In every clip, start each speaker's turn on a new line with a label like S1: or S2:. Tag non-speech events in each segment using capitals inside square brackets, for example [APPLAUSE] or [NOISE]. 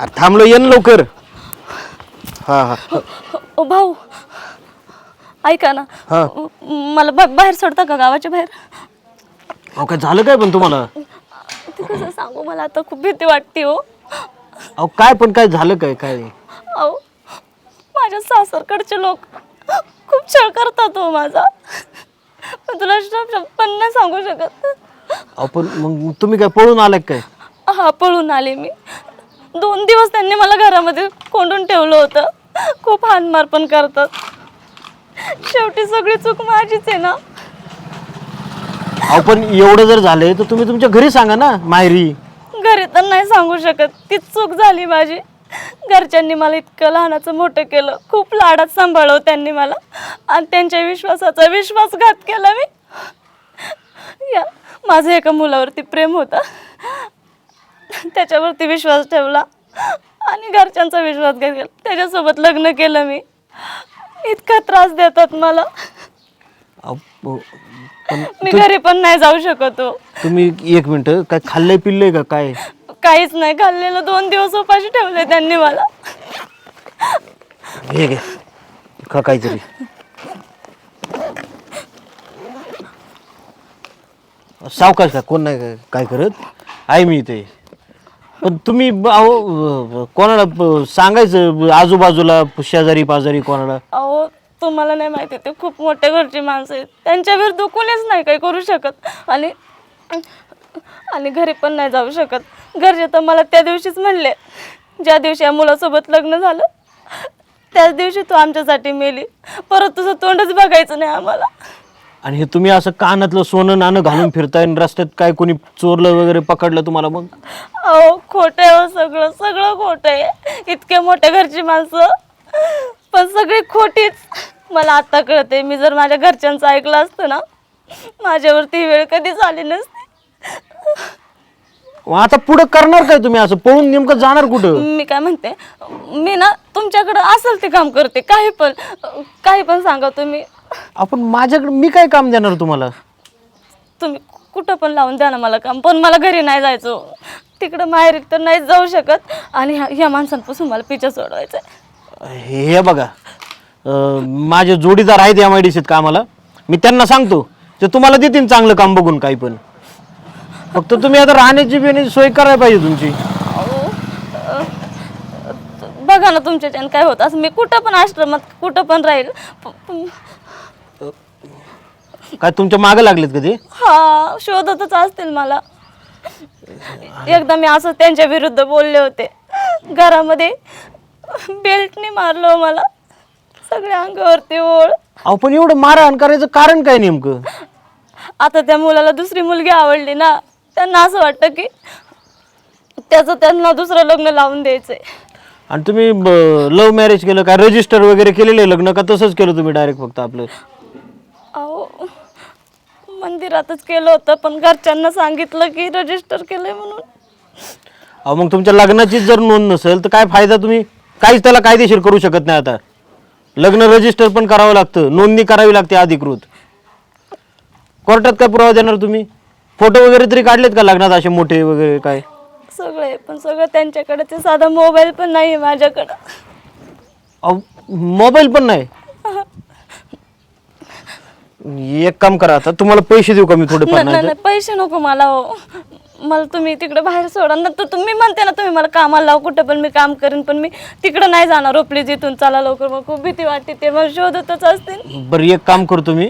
S1: अरे थांबलो ये ना लवकर. हा हा.
S2: ओ भाऊ. ऐका ना.
S1: हा.
S2: म- मला बा- बाहेर सोडता का गावाच्या बाहेर?
S1: अहो काय झालं काय पण तुम्हाला?
S2: ते कसं सांगू मला आता खूप भीती वाटते हो.
S1: अहो काय पण काय झालं काय काय?
S2: अहो माझ्या सासरकडचे लोक खूप छळ करतात हो माझा. तुला शब्द पण नाही सांगू शकत.
S1: अहो पण मग तुम्ही काय पळून आलाय काय?
S2: हा पळून आले मी. दोन दिवस त्यांनी मला घरामध्ये कोंडून ठेवलं होतं. खूप हानमार पण करतात. शेवटी सगळी चूक माझीच आहे ना.
S1: अहो पण एवढं जर झालंय तर तुम्ही तुमच्या घरी सांगा ना माहेरी.
S2: घरी तर नाही सांगू शकत. तीच चूक झाली माझी. घरच्यांनी मला इतकं लहानाचं मोठं केलं. खूप लाडात सांभाळलं त्यांनी मला. आणि त्यांच्या विश्वासाचा विश्वासघात केला मी. या माझं एका मुलावरती प्रेम होतं. त्याच्यावरती विश्वास ठेवला. आणि घरच्यांचा विश्वास केला त्याच्यासोबत लग्न केलं मी. इतका त्रास देतात मला.
S1: अहो, पण
S2: मी घरी पण नाही जाऊ शकत हो.
S1: तुम्ही एक मिनिट काय खाल्लंय पिल्लंय का काय?
S2: काहीच नाही खाल्लेलं. दोन दिवस उपाशी ठेवले त्यांनी मला.
S1: हे घे. खा काहीतरी. सावकाश का कोण नाही काय- काय करत? आहे मी इथे. पण तुम्ही ब- अहो अ, कोणाला ब- सांगायचं? आजूबाजूला शेजारी पाजारी कोणाला?
S2: अहो तुम्हाला नाही माहिती ते खूप मोठे घरची माणसं आहेत. त्यांच्या विरुद्ध कोणीच नाही काही करू शकत. आणि आणि घरी पण नाही जाऊ शकत. घरचे तर मला त्या दिवशीच म्हणले ज्या दिवशी या मुलासोबत लग्न झालं त्याच दिवशी तू आमच्यासाठी मेली. परत तुझं तोंडच बघायचं नाही आम्हाला.
S1: आणि हे तुम्ही असं कानातलं सोनं नाणं घालून [LAUGHS] फिरताय आणि रस्त्यात काय कोणी चोरलं वगैरे पकडलं तुम्हाला मग?
S2: अहो खोटं आहे हो सगळं सगळं खोटं आहे. इतके मोठ्या घरची माणसं. पण सगळी खोटीच. मला आता कळते मी जर माझ्या घरच्यांचं ऐकलं असतं ना माझ्यावरती ही वेळ कधीच आली नसती.
S1: मग आता पुढं करणार काय तुम्ही असं? पळून नेमकं जाणार कुठं?
S2: मी काय म्हणते मी ना तुमच्याकडं असेल ते काम करते काही पण काही पण सांगा तुम्ही.
S1: आपण माझ्याकडे मी काय काम देणार तुम्हाला?
S2: तुम्ही कुठं पण लावून द्या ना मला काम. पण मला घरी नाही जायचं. तिकडं माहेरी तर नाही जाऊ शकत. आणि ह्या ह्या माणसांपासून मला पिछा सोडवायचा
S1: हे बघा. अं, माझे जोडीदार आहेत एम आय डी सीत कामाला. मी त्यांना सांगतो ते तुम्हाला देतील चांगलं काम बघून काही पण. फक्त तुम्ही आता राहण्याची बिण्याची सोय करायला पाहिजे तुमची.
S2: बघा ना तुमच्याच्यानं काय होत. असं मी कुठं पण आश्रमात कुठं पण राहील. प- प-
S1: काय तुमच्या मागे लागलेत का ते?
S2: हा शोधतच असतील मला. एकदा मी असं त्यांच्या विरुद्ध बोलले होते. घरामध्ये बेल्टने मारलं मला. सगळ्या अंगावरती ओळ.
S1: अहो पण एवढं मारहाण करायचं कारण काय नेमकं?
S2: आता त्या मुलाला दुसरी मुलगी आवडली ना त्यांना असं वाटतं की त्याचं त्यांना दुसरं लग्न लावून द्यायचंय.
S1: आणि तुम्ही लव्ह मॅरेज केलं काय रजिस्टर वगैरे केलेलं आहे लग्न का तसंच केलं तुम्ही डायरेक्ट फक्त आपलं?
S2: अहो मंदिरातच केलं होतं पण घरच्यांना सांगितलं की रजिस्टर केलंय म्हणून.
S1: अहो मग तुमच्या लग्नाचीच जर नोंद नसेल तर काय फायदा तुम्ही? काहीच त्याला कायदेशीर करू शकत नाही आता. लग्न रजिस्टर पण करावं लागतं नोंदणी करावी लागते अधिकृत. कोर्टात काय पुरावा देणार तुम्ही? फोटो वगैरे तरी काढलेत का लग्नात असे मोठे वगैरे काय?
S2: सगळं आहे पण सगळं त्यांच्याकडे ते साधा मोबाईल पण नाही माझ्याकडं.
S1: अहो मोबाईल पण नाही. एक काम करा आता तुम्हाला पैसे देऊ का मी थोडे
S2: न- न- न, पैसे नको मला हो. मला तुम्ही तिकडे बाहेर सोडा. ना तर तुम्ही म्हणते ना तुम्ही मला कामाला लाव कुठं पण मी काम करेन पण मी तिकडं नाही जाणार हो प्लीज इथून. चला लवकर मग खूप भीती वाटते ते मला शोधतच असतील.
S1: बरं एक काम करतो मी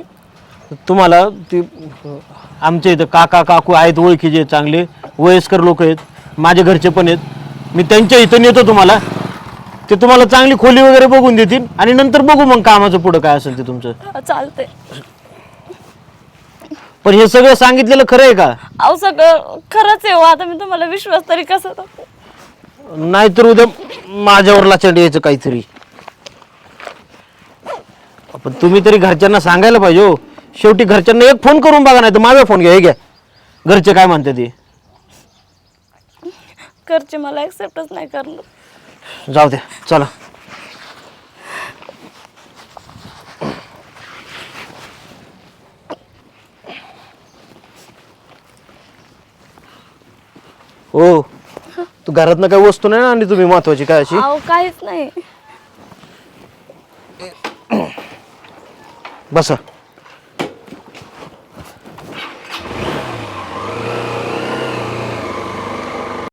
S1: तुम्हाला ते आमच्या इथं काका काकू आहेत ओळखीचे चांगले वयस्कर लोक आहेत माझ्या घरचे पण आहेत. मी त्यांच्या इथं नेतो तुम्हाला. ते तुम्हाला चांगली खोली वगैरे बघून देतील आणि नंतर बघू मग कामाचं पुढं काय असेल ते तुमचं.
S2: चालतंय.
S1: पण हे सगळं सांगितलेलं खरं आहे का?
S2: अहो सगळं खरंच आहे हो. आता मी तुम्हाला विश्वास तरी कसा दाखवू?
S1: नाहीतर उद्या माझ्यावर लाचंड यायचं काहीतरी. पण तुम्ही तरी घरच्यांना सांगायला पाहिजे हो. शेवटी घरच्यांना एक फोन करून बघा नाही तर माझा फोन घ्या हे घ्या. घरचे काय म्हणते ते?
S2: घरचे मला ऍक्सेप्टच नाही करणार.
S1: जाऊ द्या चला. हो. तू घरातनं काही वस्तू नाही ना आणि तुम्ही महत्वाची काय अशी
S2: अहो काहीच नाही.
S1: बसा.